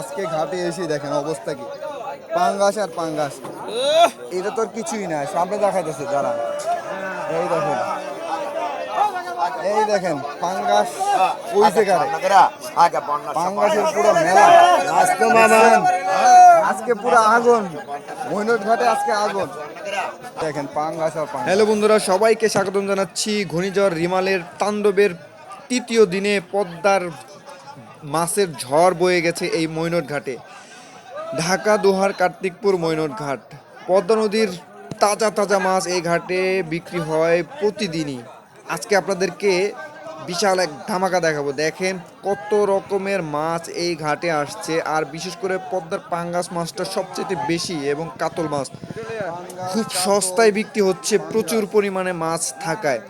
আজকে ঘাটে এসে দেখেন অবস্থা কি? পাঙ্গাস আর পাঙ্গাস। এটা তো আর কিছুই না সামনে দেখাইতেছে যারা এই দেখেন। এই দেখেন, পাঙ্গাস ওই জায়গায় পাঙ্গাসের পুরো মেলা। আজকে পুরো আগুন। মৈনট ঘাটে আজকে আগুন। দেখেন, পাঙ্গাস আর পাঙ্গাস। হ্যালো বন্ধুরা, সবাইকে স্বাগতম জানাচ্ছি। ঘূর্ণিঝড় রিমালের তাণ্ডবের তৃতীয় দিনে পদ্মার মাছের ঝড় বয়ে গেছে এই মৈনট ঘাটে। ঢাকা, দোহার, কার্তিকপুর মৈনট ঘাট। পদ্মা নদীর তাজা তাজা মাছ এই ঘাটে বিক্রি হয় প্রতিদিনই। আজকে আপনাদেরকে বিশাল এক ধামাকা দেখাবো। দেখেন কত রকমের মাছ এই ঘাটে আসছে, আর বিশেষ করে পদ্মার পাঙ্গাস মাছটা সবচেয়ে বেশি এবং কাতল মাছ। খুব সস্তায় বিক্রি হচ্ছে, প্রচুর পরিমাণে মাছ থাকায়।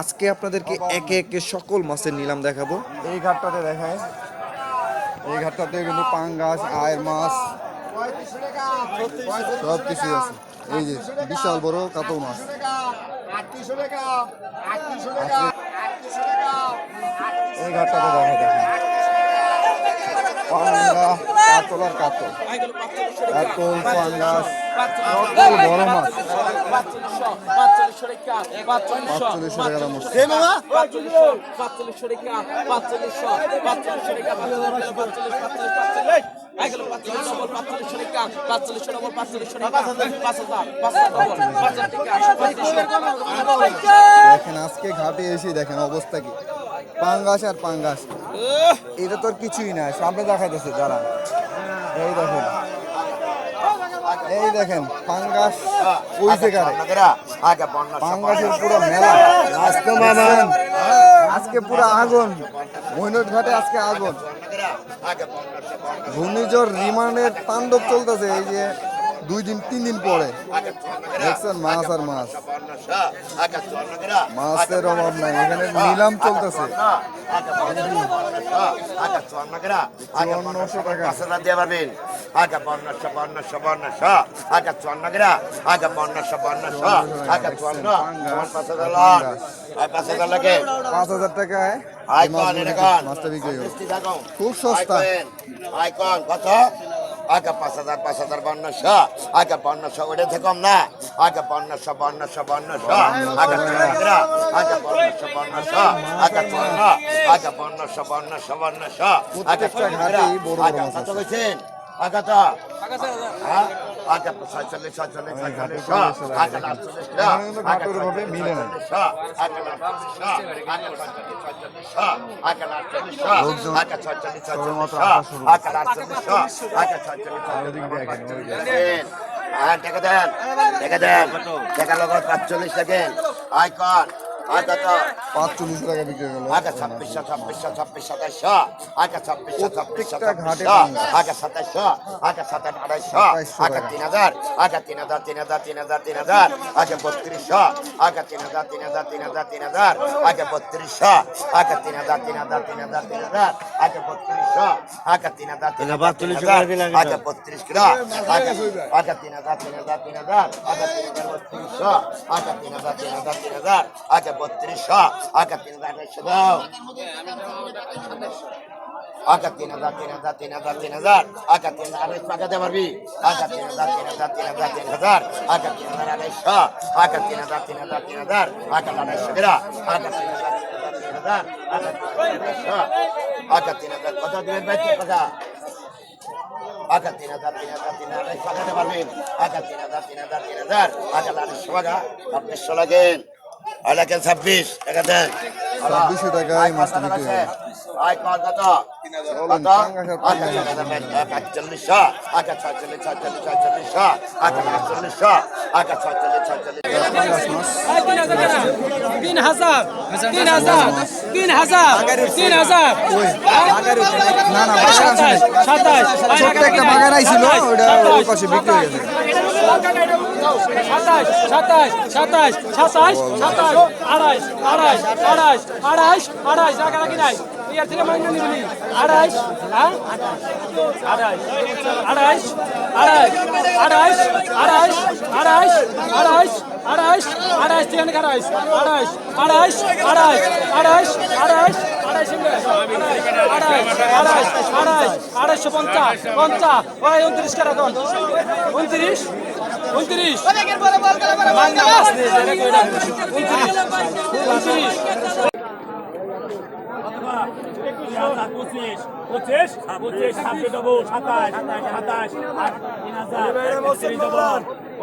আজকে আপনাদেরকে একে একে সকল মাছের নিলাম দেখাবো। এই ঘাটটাতে দেখায়। এই ঘাটটাতে কিন্তু পাঙ্গাস, আয়ের মাছ, সব কিছু আছে। এই যে বিশাল বড় কাতল মাছ। এই ঘাটটাতে দেখা যায়। পাঙ্গা কাতল আর কাতল। কাতল পাঙ্গাস বড় মাছ। পাঁচচল্লিশশো টাকা। মতো দেখেন আজকে ঘাটে এসে দেখেন অবস্থা কি। পাঙ্গাস আর পাঙ্গাস। এটা তো আর কিছুই না সামনে দেখাইতেছে যারা এই দেখেন। এই দেখেন পাঙ্গাস ওই জায়গায়। পাঙ্গাসের পুরো মেলা। আজকে দেখছেন? আজকে পুরো আগুন। মৈনট ঘাটে আজকে আগুন। ঘূর্ণিঝড় রিমান্ডের তাণ্ডব চলতেছে এই যে দুই দিন তিন দিন পরে। দেখছেন মাছ আর মাছ। মাছের অভাব নাই এখানে নিলাম চলতেছে। চুয়ান্নশো টাকা। দিয়ে পারবেন আগে পনেরোশো পনেরোশো পনেরোশো আগে চুয়ান্ন গেরা আগে পনেরোশো পনেরোশো আগে চুয়ান্ন পাঁচ হাজার লন আর পাঁচ হাজার লাগে পাঁচ হাজার টাকায় আইকন খুব সস্তা আইকন কত? আগে পাঁচ হাজার পাঁচ হাজার বান্নশো আগে বান্নশো ওটা থেকম না। আগে বান্নশো বান্নশো বান্নশো আগে আগে বান্নশো বান্নশো আগে বান্ন আগে বান্নশো বান্নশো বান্নশো আগে আগে কথা বলছেন আগাতা আগাতা হ্যাঁ? দেখে দেন দেখে দেন দেখা লগত সাতচল্লিশ দেখেন আয় কর পাঁচচল্লিশ টাকা বিক্রি হলো আগে ছাব্বিশশো ছাব্বিশশো ছাব্বিশ সাতাইশশো আগে ছাব্বিশশো ছাব্বিশশো ছাব্বিশশো। আগে সাতাইশশো আগে সাতাশ আড়াইশো সাতাইশশো আগে টাকা। তিন হাজার আগে তিন হাজার তিন হাজার তিন হাজার তিন হাজার আগে বত্রিশশো আগে তিন হাজার তিন হাজার তিন হাজার তিন হাজার আগে বত্রিশশো আগে তিন হাজার তিন হাজার তিন হাজার তিন হাজার আগে বত্রিশশো আগে তিন হাজার তিন হাজার তিন হাজার আগে বত্রিশ কিলো আগে আগে তিন হাজার তিন হাজার তিন হাজার আগে তিন হাজার বত্রিশশো আগে তিন হাজার তিন হাজার তিন হাজার আগে বত্রিশশো আগে তিন হাজার আড়াইশো দাও আগে তিন হাজার তিন হাজার তিন হাজার তিন হাজার আগে তিন হাজার আড়াইশো টাকাতে পারবি আগে তিন হাজার তিন হাজার তিন হাজার তিন হাজার আগে তিন হাজার আড়াইশো আগে তিন হাজার তিন হাজার তিন হাজার আগে আড়াইশো গেরা আগে তিন হাজার তিন হাজার আগে তিন হাজার কত দিবেন ভাই তিন কথা আগে তিন হাজার তিন হাজার তিন হাজার টাকাতে পারবেন আগে তিন হাজার তিন হাজার তিন হাজার আগে আড়াইশো টাকা ছাব্বিশশো লাগেন আর একে ছাব্বিশ টাকা দেন। ছাব্বিশশো টাকায় মাছটা বিক্রি হবে। তিন হাজার তিন হাজার তিন হাজার তিন হাজার। না না সাতাশ ছোট্ট একটা বাগান আইছিল ওটা ওই পাশে বিক্রি হয়ে গেছে। সাতাশ সাতাশ সাতাশ সাতাশ সাতাশ আড়াইশ আড়াইশ আড়াইশ আড়াইশ আড়াইশ নাকি নাই ইয়ার থেকে মাইনে নিবি আড়াইশ হ্যাঁ আড়াইশ আড়াইশ আড়াইশ আড়াইশ আড়াইশ আড়াইশ আড়াইশ আড়াইশ আড়াইশ থেকে নাকি আড়াইশ আড়াইশ আড়াইশ আড়াইশ আড়াইশ আড়াইশ আড়াইশ পঞ্চাশ পঞ্চাশ ওই উনত্রিশ এখন উনত্রিশ উনত্রিশ। পঁচিশ পঁচিশ। পঁচিশ ছাব্বিশ ডবল সাতাশ সাতাশ আট তিন হাজার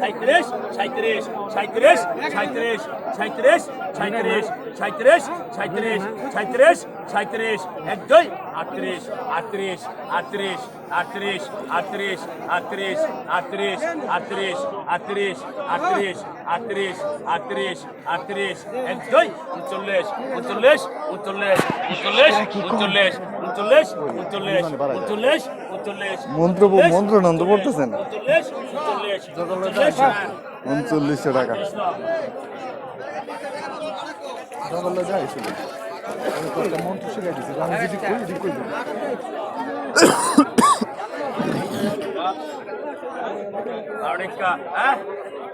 সাঁত্রিশ সাঁত্রিশ সাঁত্রিশ সাঁত্রিশ সাঁত্রিশ সাঁত্রিশ সাঁত্রিশ সাঁত্রিশ সাঁত্রিশ সাঁত্রিশ এক দুই আটত্রিশ আটত্রিশ আটত্রিশ আটত্রিশ আটত্রিশ আটত্রিশ আটত্রিশ আটত্রিশ আটত্রিশ আটত্রিশ আটত্রিশ আটত্রিশ আটত্রিশ এক দুই উনচল্লিশ উনচল্লিশ উনচল্লিশ উনচল্লিশ উনচল্লিশ উনচল্লিশ উনচল্লিশ উনচল্লিশ উনচল্লিশ। মন্ত্র মন্ত্রনন্দ পড়তেছেন? উনচল্লিশশো টাকা। জঙ্গলে যায় শুধু মন্ত্র শিখাই দিচ্ছি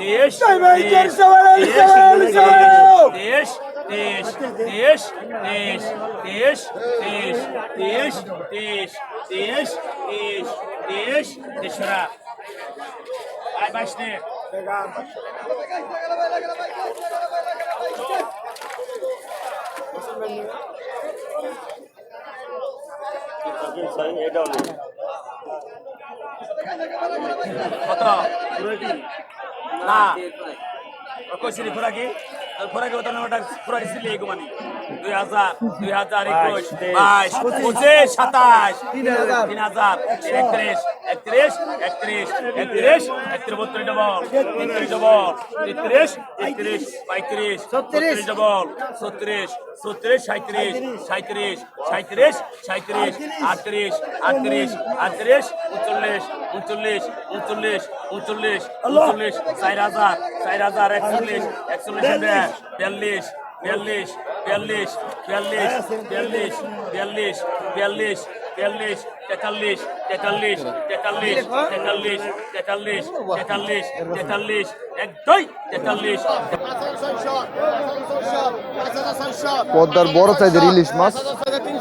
তেইশ তেইশ তেইশ তেইশ তেইশ তেইশ তেইশ তেইশ তেইশ তেইশ তেইশ তেসরা আয় বাইশ নে কত না। কইছিলি খোরাকি? খোরাকি ওটা খোরাকি ছিলি এগুমানি দুই হাজার দুই হাজার একুশ বাইশ পঁচিশ সাতাশ তিন হাজার। তিন হাজার একত্রিশ একত্রিশ একত্রিশ একত্রিশ একত্রিশ বত্রিশ ডবল তেত্রিশ ডবল তেত্রিশ তেত্রিশ পঁয়ত্রিশ ছত্রিশ। ডবল ছত্রিশ ছত্রিশ সাঁত্রিশ সাঁত্রিশ সাঁত্রিশ সাঁত্রিশ আটত্রিশ আটত্রিশ আটত্রিশ উনচল্লিশ উনচল্লিশ উনচল্লিশ উনচল্লিশ উনচল্লিশ চার হাজার চার হাজার একচল্লিশ একচল্লিশ বিয়াল্লিশ বিয়াল্লিশ বিয়াল্লিশ বিয়াল্লিশ বিয়াল্লিশ বিয়াল্লিশ বিয়াল্লিশ বিয়াল্লিশ তেতাল্লিশ তেতাল্লিশ তেতাল্লিশ তেতাল্লিশ তেতাল্লিশ তেতাল্লিশ তেতাল্লিশ এক দুই তেতাল্লিশ। পদ্মার বড় সাইজের ইলিশ মাছ।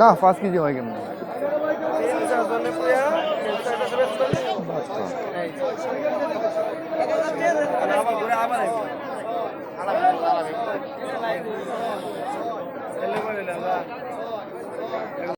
না পাঁচ কেজি হয় কেমন আলাদা আলাদা